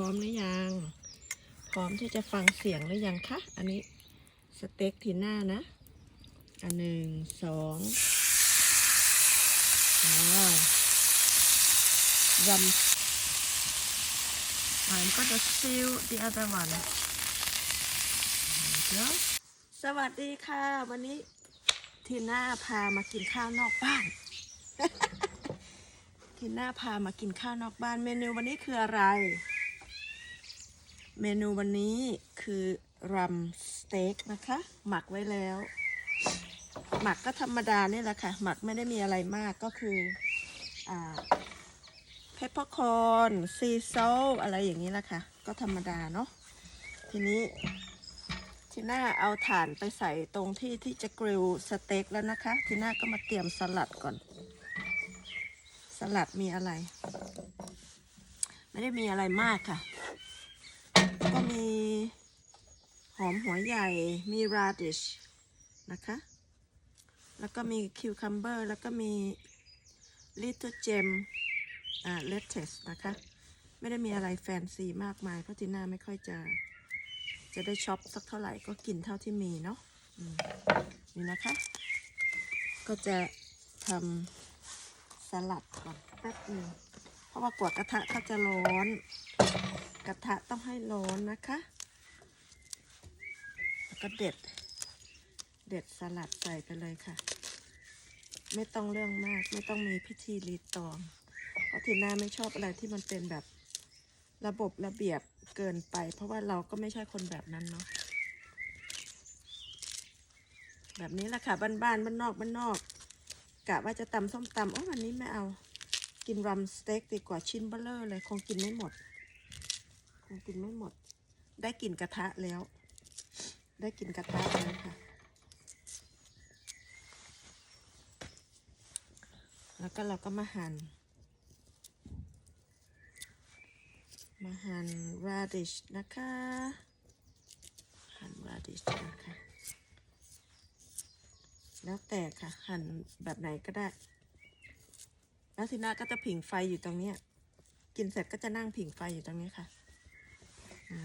ร้อมหรือยัง พร้อมที่จะฟังเสียงหรือยังคะ อันนี้สเต็กทีหน้านะ อันหนึ่งสองว้าวรัม I'm gonna seal the other one สวัสดีค่ะ วันนี้ทีน่าพามากินข้าวนอกบ้าน ทีน่าพามากินข้าวนอกบ้าน เมนูวันนี้คืออะไร เมนูวันนี้คือรัมสเต็กนะคะ หมักไว้แล้ว หมักก็ธรรมดาเนี่ยแหละค่ะ หมักไม่ได้มีอะไรมากก็คืออเพปเปอร์คอนซีซอลอะไรอย่างนี้แหละค่ะ ก็ธรรมดาเนาะทีนี้ทีน่าเอาถ่านไปใส่ตรงที่ที่จะกริลสเต็กแล้วนะคะ ทีน่าก็มาเตรียมสลัดก่อน สลัดมีอะไร ไม่ได้มีอะไรมากค่ะ มีหอมหัวใหญ่ มี radish นะคะ แล้วก็มี cucumber แล้วก็มี little gem อ่า lettuce นะคะ ไม่ได้มีอะไรแฟนซีมากมาย เพราะทีน่าไม่ค่อยจะ จะได้ช็อปสักเท่าไหร่ก็กินเท่าที่มีเนาะนี่นะคะ ก็จะทำสลัดก่อนแป๊บนึงเพราะว่ากว่ากระทะเขาจะร้อน กระทะต้องให้ร้อนนะคะ แล้วก็เด็ด เด็ดสลัดใส่ไปเลยค่ะ ไม่ต้องเรื่องมาก ไม่ต้องมีพิธีรีตอง เพราะทีน่าไม่ชอบอะไรที่มันเป็นแบบระบบระเบียบเกินไป เพราะว่าเราก็ไม่ใช่คนแบบนั้นเนาะ แบบนี้แหละค่ะ บ้านๆบ้านนอกบ้านนอก กะว่าจะตำส้มตำโอ้วันนี้ไม่เอา กินรัมสเต็กดีกว่าชิ้นเบลเลอร์เลย คงกินไม่หมด กินไม่หมด ได้กลิ่นกระทะแล้ว ได้กลิ่นกระทะแล้วค่ะ แล้วก็เราก็มาหั่น มาหั่น radish นะคะ หั่น radish นะคะ แล้วแต่ค่ะ หั่นแบบไหนก็ได้ แล้วทีน่าก็จะผิงไฟอยู่ตรงเนี้ยกินเสร็จก็จะนั่งผิงไฟอยู่ตรงนี้ค่ะ วัน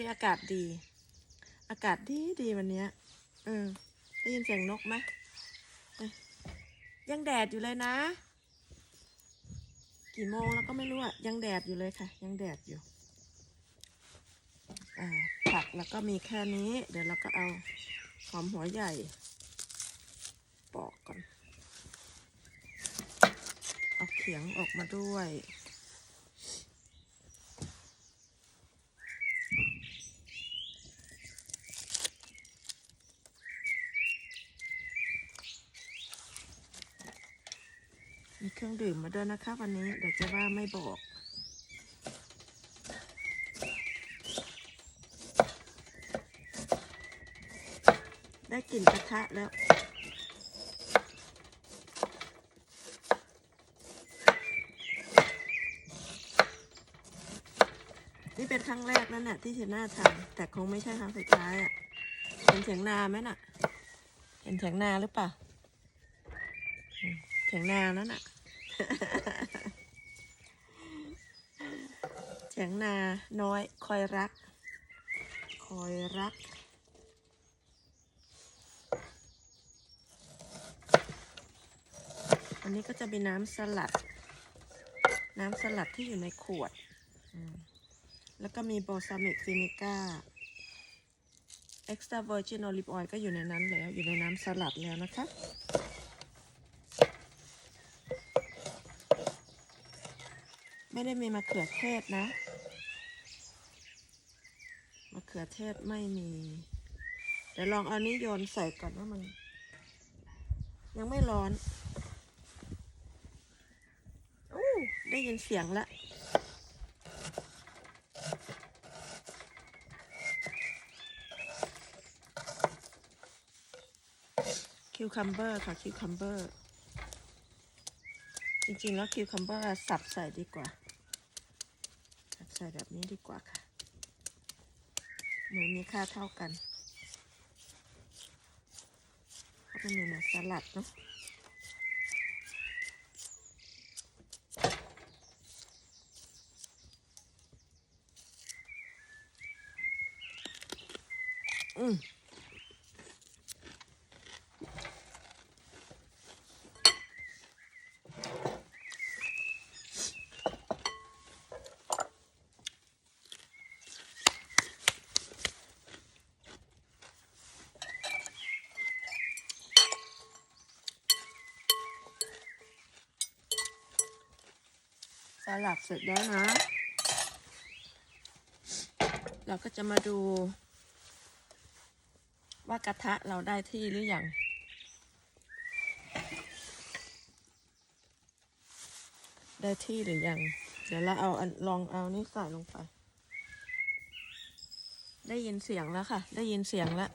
นี้อากาศดี อากาศดีดีวันนี้เออได้ยินเสียงนกไหมยังแดดอยู่เลยนะ กี่โมงแล้วก็ไม่รู้อะยังแดดอยู่เลยค่ะ ยังแดดอยู่ผักแล้วก็มีแค่นี้ เดี๋ยวเราก็เอาหอมหัวใหญ่ ปอกก่อน เอาเขียงออกมาด้วยมีเครื่องดื่มมาด้วยนะคะวันนี้เดี๋ยวจะว่าไม่บอก ได้กลิ่นกระทะแล้ว นี่เป็นครั้งแรก นั่นน่ะที่เชน่าทำแต่คงไม่ใช่ครั้งสุดท้ายอะเห็นเถียงนาไหมน่ะ เห็นเถียงนาหรือเปล่าเถียงนานั่นน่ะเถียงนาน้อยคอยรัก คอยรักอันนี้ก็จะเป็นน้ำสลัด น้ำสลัดที่อยู่ในขวดอืม แล้วก็มีบอซามิกฟินิก้าเอ็กซ์ตร้าเวอร์จินอลิฟออยล์ก็อยู่ในนั้นแล้ว อยู่ในน้ำสลัดแล้วนะคะไม่ได้มีมะเขือเทศนะมะเขือเทศไม่มีเดี๋ยวลองเอานี้โยนใส่ก่อนว่ามัน ยังไม่ร้อนอู้ได้ยินเสียงละคิว คัมเบอร์ค่ะคิวคัมเบอร์จริงๆแล้วคิวคัมเบอร์สับใส่ดีกว่า สับใส่แบบนี้ดีกว่าค่ะหนูมีค่าเท่ากันาะมันอยู่ในสลัดเนาะอืม สลัดเสร็จแล้วนะ เราก็จะมาดู ว่ากระทะเราได้ที่หรือยังได้ที่หรือยัง เดี๋ยวเราเอาลองเอานี่ใส่ลงไป ได้ยินเสียงแล้วค่ะ ได้ยินเสียงแล้ว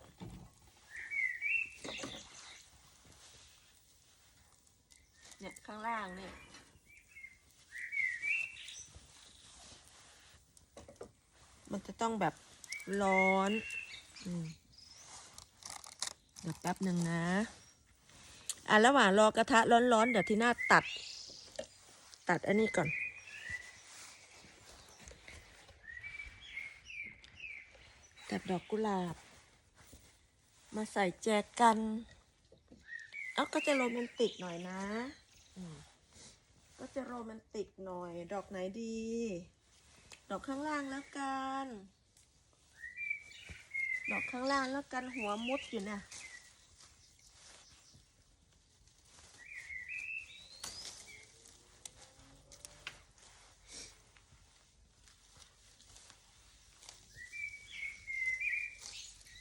เนี่ยข้างล่างเนี่ย มันจะต้องแบบร้อนอเดี๋ยวแป๊บหนึ่งนะ อะระหว่างรอกระทะร้อนๆ เดี๋ยวทีหน้าตัด ตัดอันนี้ก่อน ตัดดอกกุหลาบ มาใส่แจกัน เอ้าก็จะโรแมนติกหน่อยนะ ก็จะโรแมนติกหน่อย ดอกไหนดี ดอกข้างล่างแล้วกัน ดอกข้างล่างแล้วกันหัวมุดอยู่เนี่ย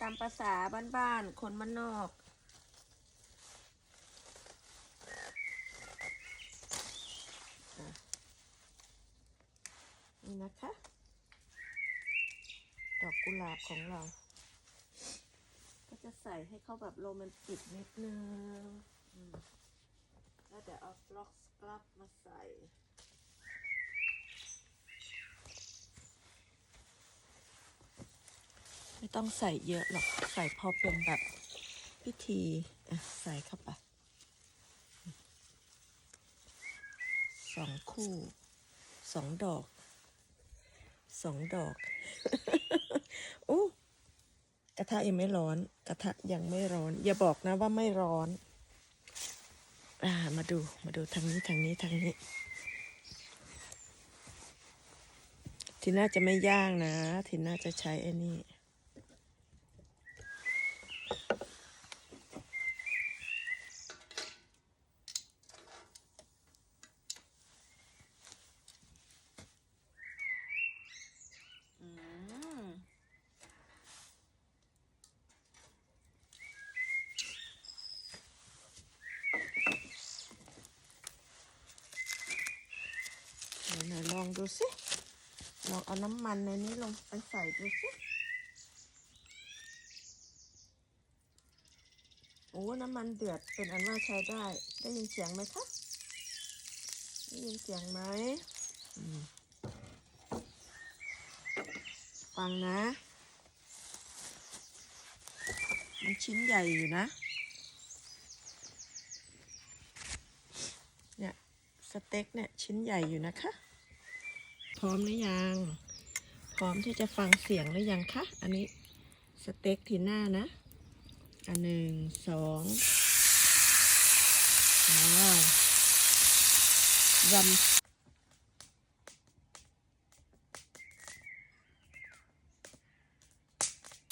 ตามภาษาบ้านๆ คนมันนอก นี่นะคะ ดอกกุหลาบของเรา ก็จะใส่ให้เขาแบบโรแมนติกนิดนึงแล้วเดี๋ยวเอาฟล็อกสครับมาใส่ไม่ต้องใส่เยอะหรอก ใส่พอเป็นแบบพิธีอะใส่เข้าไปสองคู่สองดอก สองดอกโอ้กระทะยังไม่ร้อน กระทะยังไม่ร้อน อย่าบอกนะว่าไม่ร้อน อ่า มาดู มาดูทางนี้ทางนี้ทางนี้ ทีน่าจะไม่ย่างนะ ทีน่าจะใช้ไอ้นี่ อืม ไหนๆลอง ดูสิลองเอาน้ำมันในนี้ลงไปใส่ดูสิโอ้น้ำมันเดือดเป็นอันว่าใช้ได้ ได้ยินเสียงไหมคะได้ยินเสียงไหมมฟังนะมันชิ้นใหญ่อยู่นะเนี่ยสเต็กเนี่ยชิ้นใหญ่อยู่นะคะ ร้อมหรือยัง พร้อมที่จะฟังเสียงหรือยังคะ อันนี้สเต็กทีหน้านะ อันหนึ่งสองว้าวรำ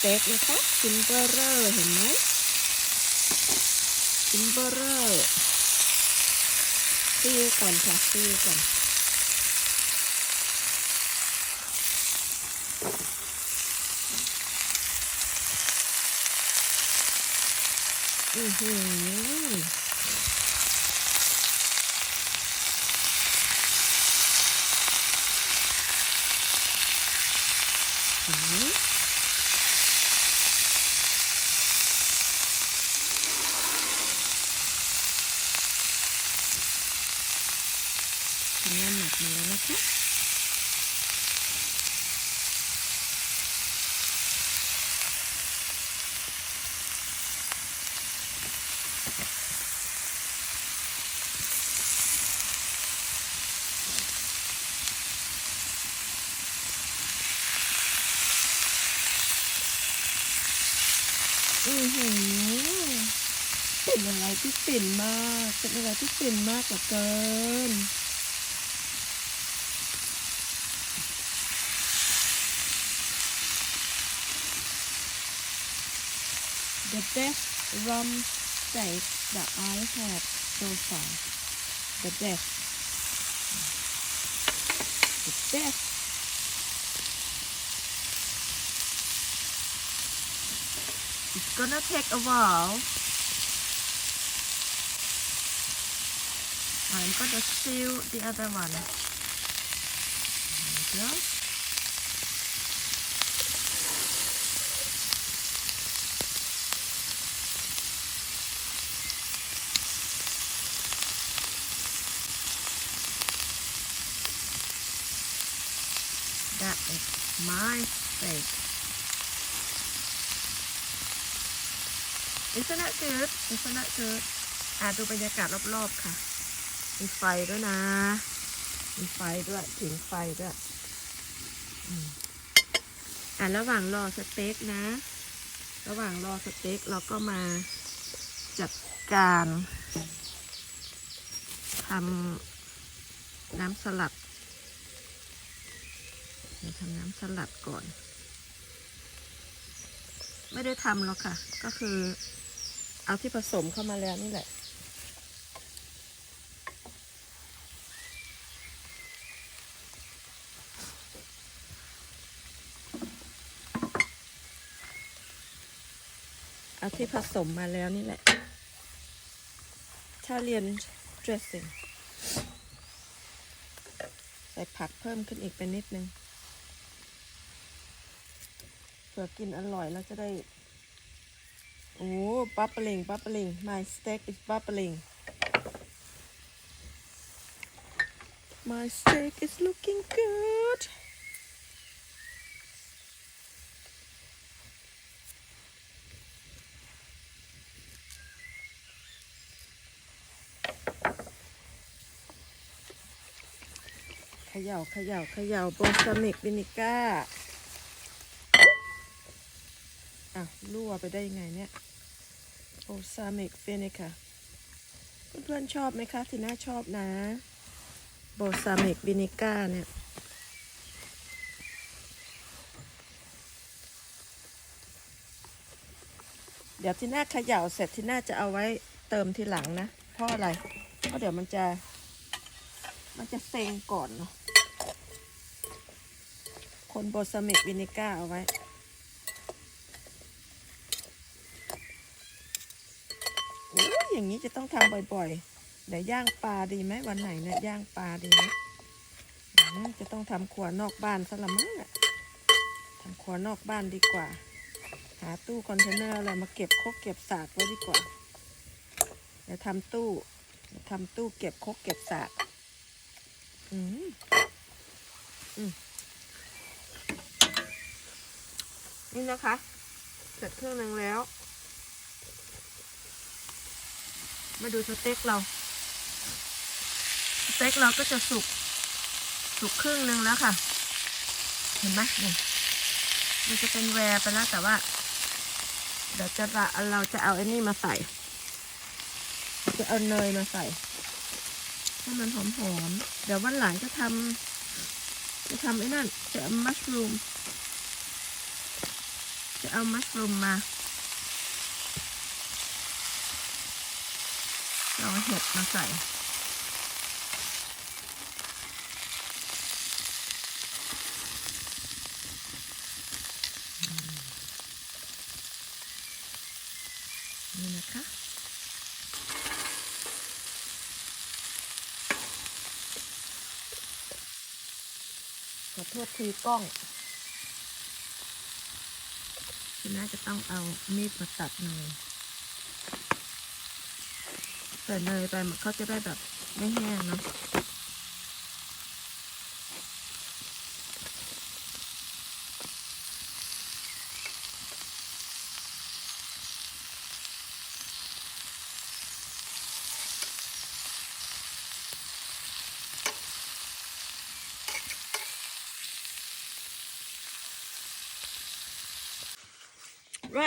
เต็กนะคะชิ้นเบอร์เรอร์เห็นไหมชิ้นเบอร์เรอร์ซีอิ๊วก่อนค่ะซีอิ๊วก่อน หือหือทำงานหนักมาแล้วนะคะ เป็นอะไร ที่ฟินมาก เป็นอะไรที่ฟินมากเหลือเกิน The best rum steak that I had so far. The best. The best. It's gonna take a while. I'm gonna seal the other one. There we go. That is my steak. Isn't that good? Isn't that good? อะดูบรรยากาศรอบๆค่ะ มีไฟด้วยนะ มีไฟด้วยถึงไฟด้วยอะระหว่างรอสเต็กนะ ระหว่างรอสเต็กเราก็มาจัดการทำน้ำสลัดเดี๋ยวทำน้ำสลัดก่อน ไม่ได้ทำหรอกค่ะ ก็คือเอาที่ผสมเข้ามาแล้วนี่แหละ ที่ผสมมาแล้วนี่แหละถ้าเรียน dressing ใส่ผักเพิ่มขึ้นอีกไปนิดนึงเผื่อกินอร่อยแล้วจะได้ โอ้บับเปลิงบับเปลิง my steak is bubbling my steak is looking good เข ย่าเขย่าเขย่าโบซามิกวินิก้าอะรั่วไปได้ยังไงเนี่ยโบซามิกวินิก้าเพื่อนๆชอบไหมคะทีน่าชอบนะโบซามิกวินิก้าเนี่ยเดี๋ยวทีน่าเขย่าเสร็จทีน่าจะเอาไว้เติมทีหลังนะ เพราะอะไร เพราะเดี๋ยวมันจะ มันจะเซ็งก่อนเนาะ คนโบซามิกวินิก้าเอาไว้ อย่างนี้จะต้องทำบ่อยๆ เดี๋ยวย่างปลาดีไหมวันไหนเนี่ยย่างปลาดีไหมจะต้องทำครัวนอกบ้านซะละมั้งอะทำครัวนอกบ้านดีกว่า หาตู้คอนเทนเนอร์อะไรมาเก็บคกเก็บสากไว้ดีกว่า เดี๋ยวทำตู้เดี๋ยวทำตู้เก็บคกเก็บสากอืมอืม นี่นะคะเสร็จเครื่องหนึ่งแล้ว มาดูสเต็กเรา สเต็กเราก็จะสุก สุกครึ่งหนึ่งแล้วค่ะ เห็นไหมเนี่ยมันจะเป็นแวร์ไปแล้วแต่ว่า เดี๋ยวจะเราจะเอาไอ้นี่มาใส่ จะเอาเนยมาใส่ให้มันหอมๆ เดี๋ยววันหลังจะทำจะทำไอ้นั่นจะมัชรูม เอามัชรูมมาเอาเห็ดมาใส่นี่นะคะ ขอโทษทีกล้อง คุณน่าจะต้องเอามีดมาตัดเนยใส่เนยไปมันเขาจะได้แบบไม่แห้งเนาะ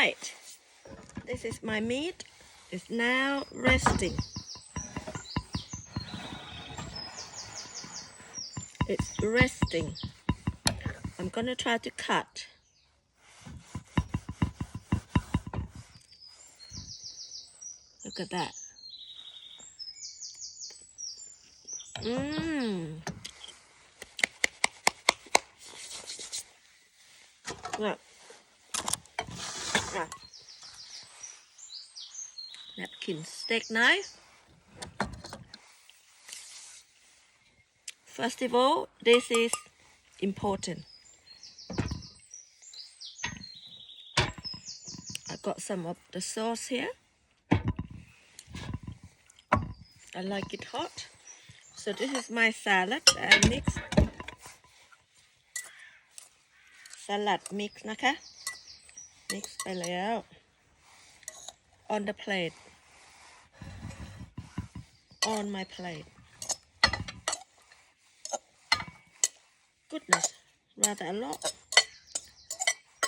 right this is my meat It's now resting. It's resting. I'm gonna try to cut. Look at that. Mmm. Look. Ah. Napkin steak knife. First of all, this is important. I got some of the sauce here. I like it hot. So this is my salad. I mix salad mix นะคะ mix ไปแล้ว on the plate on my plate goodness ว่าแต่อันละ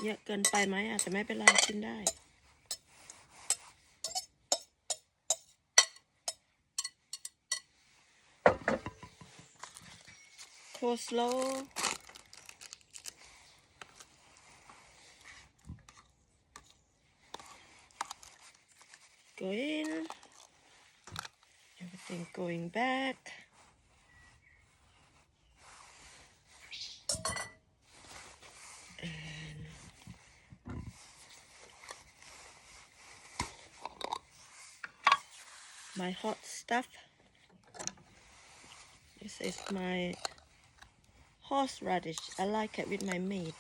เยอะเกินไปไหมอะแต่ไม่เป็นไรกินได้โคสโล go in everything going back my hot stuff this is my horseradish. I like it with my meat.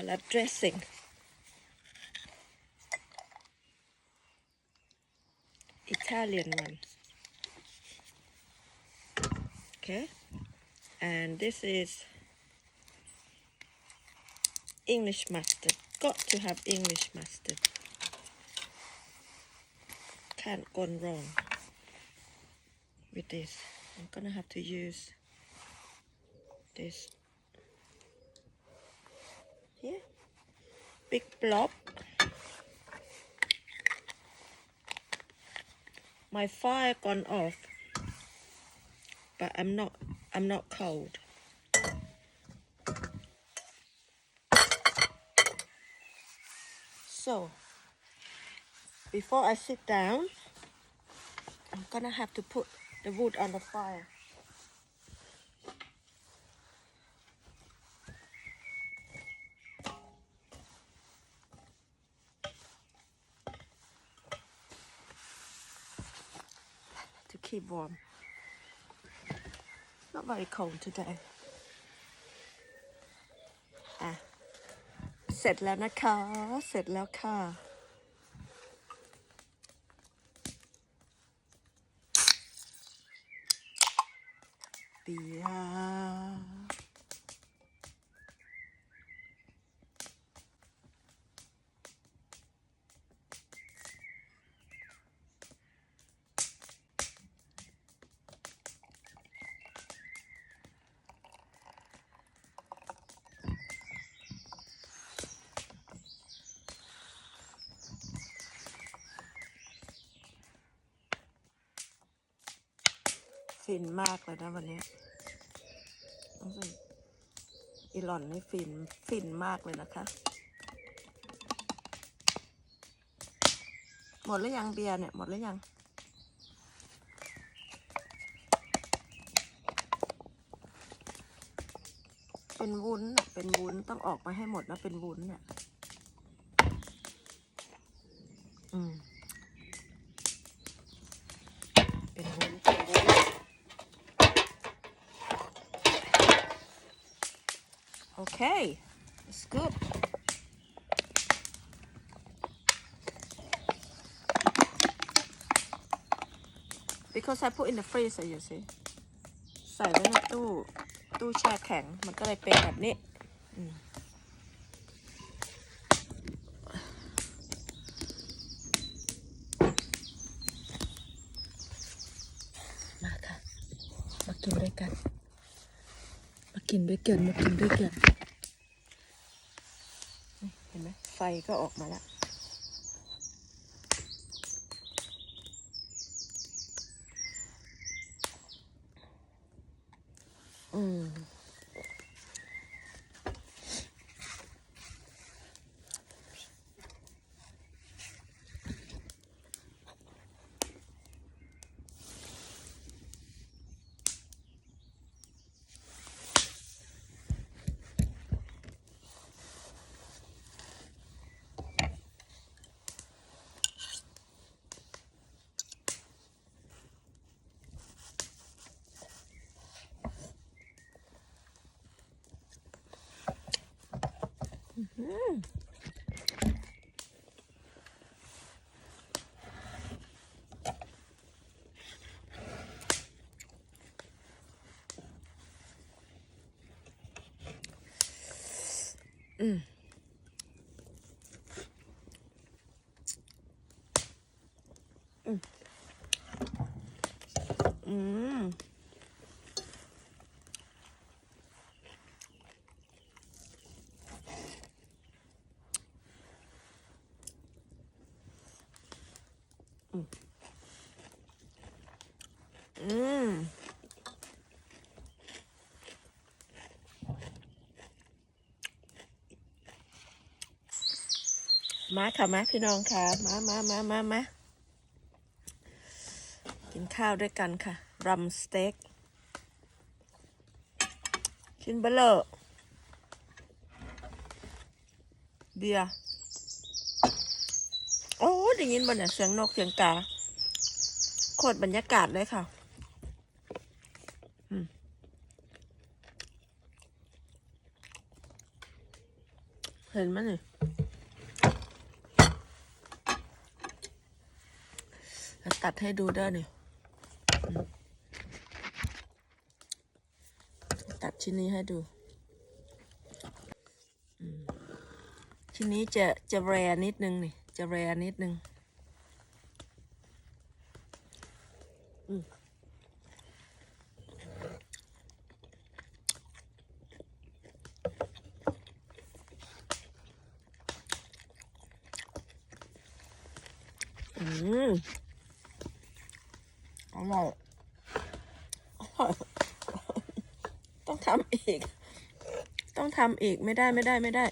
Salad dressing. Italian one. Okay and this is English mustard. Got to have English mustard. Can't go wrong with this. I'm gonna have to use this here. Big blob. My fire gone off, but I'm not I'm not cold. So, before I sit down, I'm gonna have to put the wood on the fire. To keep warm. Not very cold today อะ เสร็จแล้วนะคะ เสร็จแล้วค่ะ เบียร์ฟิน มากเลยนะวันนี้รู้สึกอีหลอนนี่ฟินฟินมากเลยนะคะ หมดหรือยังเบียร์เนี่ย หมดหรือยัง เป็นวุ้น เป็นวุ้นต้องออกมาให้หมดนะเป็นวุ้นเนี่ย ดใช้พวกอินเดฟรีใส่อยู่สิ ใส่ไว้ในตู้ ตู้แช่แข็ง มันก็เลยเป็นแบบนี้มาค่ะ มากินด้วยกัน มากินด้วยกัน มากินด้วยกัน เห็นไหมไฟก็ออกมาแล้ว อืมอืมมาค่ะมาพี่น้องค่ะ มามามามามา กินข้าวด้วยกันค่ะรัมสเต็กชิ้นเบลเลอร์เบียร์โอ้ได้ยินบ่เนี่ยเสียงนกเสียงกาโคตรบรรยากาศเลยค่ะเห็นไหมนี่ตัดให้ดูได้เนี่ยอืมตัด ชิ้นนี้ให้ดู ชิ้นนี้จะจะแรนิดนึงนี่ จะแรนิดนึงอืมอืมอร่อยอร่อย ต้องทำอีก ต้องทำอีกไม่ได้ไม่ได้ไม่ได้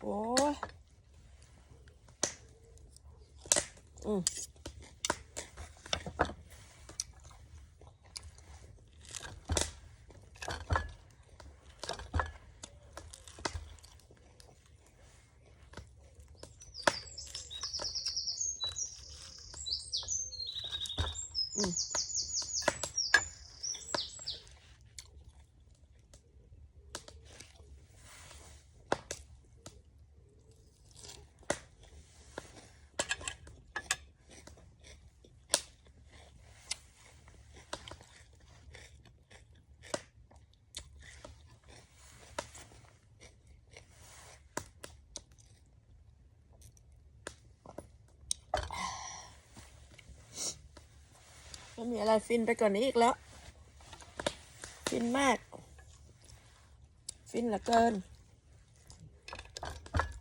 โอ้ยอืม มีอะไรฟินไปกว่านนี้อีกแล้ว ฟินมาก ฟินเหลือเกิน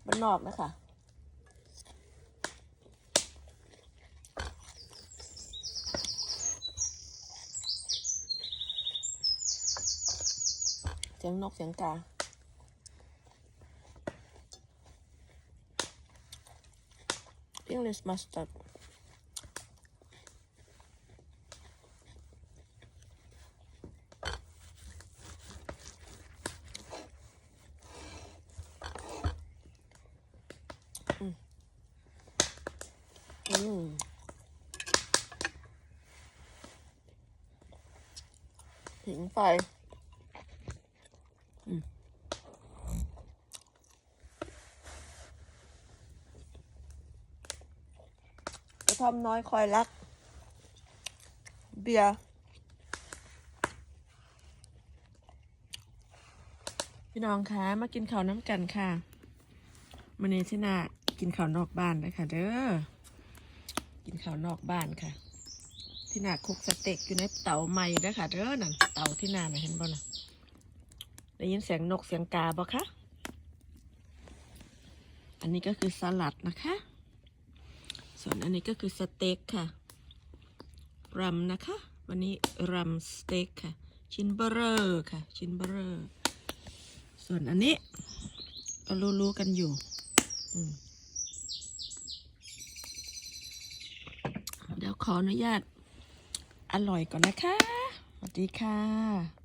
มันนอกนะคะเสียงนกเสียงกา English mustard อืมผิงไฟอืมกระท่ อมน้อยคอยรัก เบียร์พี่น้องคะมากินข้าวน้ำกันค่ะมันนี้ที่นากินข้าวนอกบ้านนะคะเด้อกินข้าวนอกบ้านค่ะ ที่นาคุกสเต็กอยู่ในเตาใหม่นะคะเด้อนั่นเตาที่นานะเห็นบ่น่ะได้ยินเสียงนกเสียงกาบ่คะอันนี้ก็คือสลัดนะคะ ส่วนอันนี้ก็คือสเต็กค่ะรัมนะคะ วันนี้รัมสเต็กค่ะ ชิ้นเบอร์เรอร์ค่ะ ชิ้นเบอร์เรอร์ส่วนอันนี้ก็รู้ๆกันอยู่อืมเดี๋ยวขออนุญาตอร่อยก่อนนะคะ สวัสดีค่ะ